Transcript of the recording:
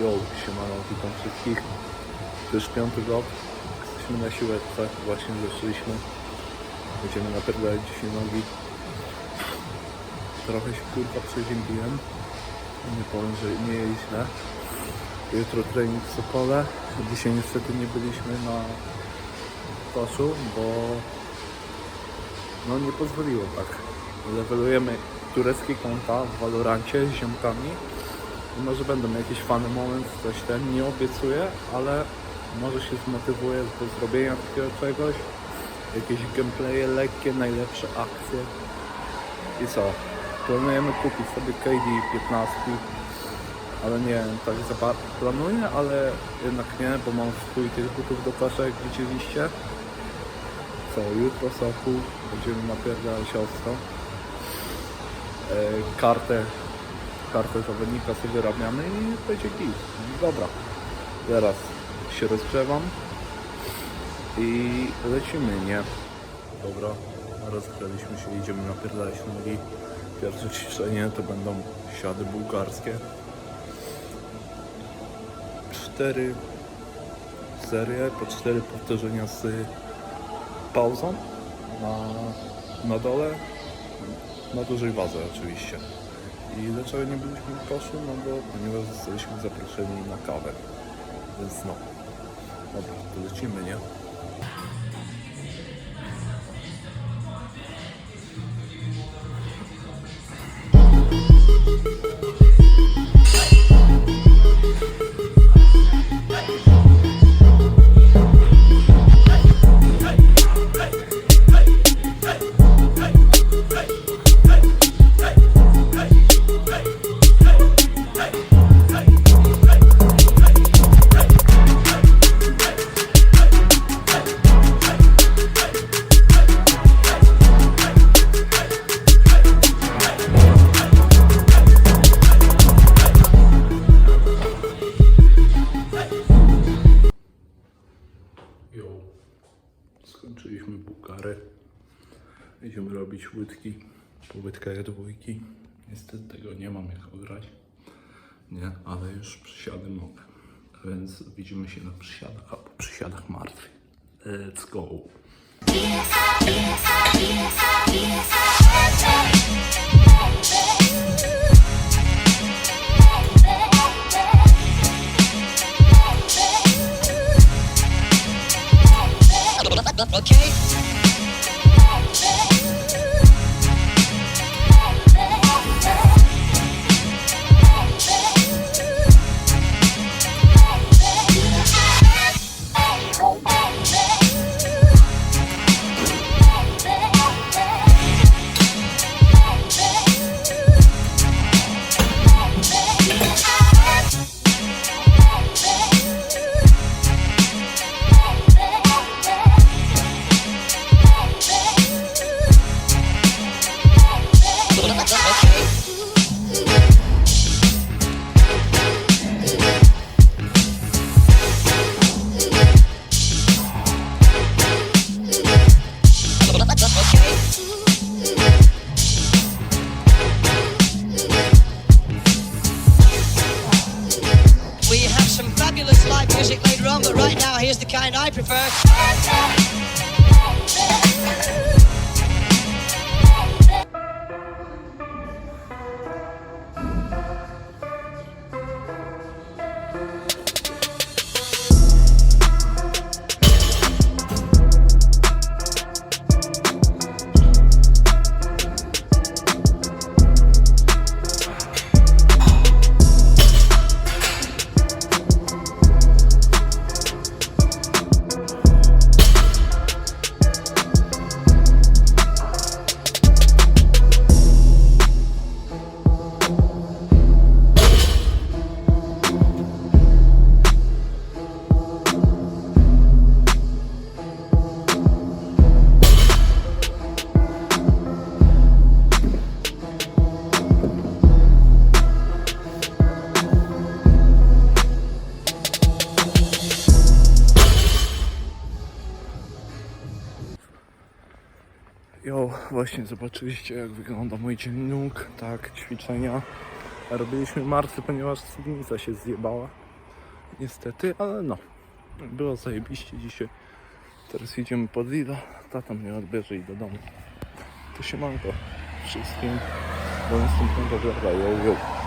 Yo, siemano, witam wszystkich. To już piąty rok. Jesteśmy na siłeczce, właśnie zeszliśmy. Będziemy napierdalać dzisiaj nogi. Trochę się kurwa przeziębiłem. Nie powiem, że nie jest źle. Jutro trening w Sopole. Dzisiaj niestety nie byliśmy na koszu, bo no nie pozwoliło tak. Levelujemy tureckie konta w Valorancie z ziomkami. Może będą jakieś fany moment, coś ten, nie obiecuję, ale może się zmotywuję do zrobienia takiego czegoś. Jakieś gameplaye lekkie, najlepsze akcje. I co? Planujemy kupić sobie KD 15, ale nie wiem, tak za bardzo planuję, ale jednak nie, bo mam swój tych butów do kosza, jak widzieliście. Co, jutro soku, będziemy napierdalać ostro. E, kartę kartę zawodnika sobie wyrabiamy i będzie git. Dobra, teraz się rozgrzewam i lecimy, nie? Dobra, rozgrzeliśmy się, idziemy napierdalać nogi. Pierwsze ćwiczenie to będą siady bułgarskie. Cztery serie, po cztery powtórzenia z pauzą na, na dole, na dużej wadze oczywiście. I dlaczego nie byliśmy w koszu? No bo ponieważ zostaliśmy zaproszeni na kawę. Więc no. Dobra, to lecimy, nie? Idziemy robić łydki. Po łydkach dwójki. Niestety tego nie mam jak grać. Nie, ale już przysiady mogę. Więc widzimy się na przysiadach, a po przysiadach martwy. Let's go. Music later on, but right now, here's the kind I prefer. Właśnie zobaczyliście jak wygląda mój dzień nóg, tak, ćwiczenia. Robiliśmy martwy, ponieważ spódnica się zjebała. niestety, ale no, było zajebiście dzisiaj. Teraz idziemy pod Lida, tata mnie odbierze i do domu. To siemanko wszystkim, do następnego vloga.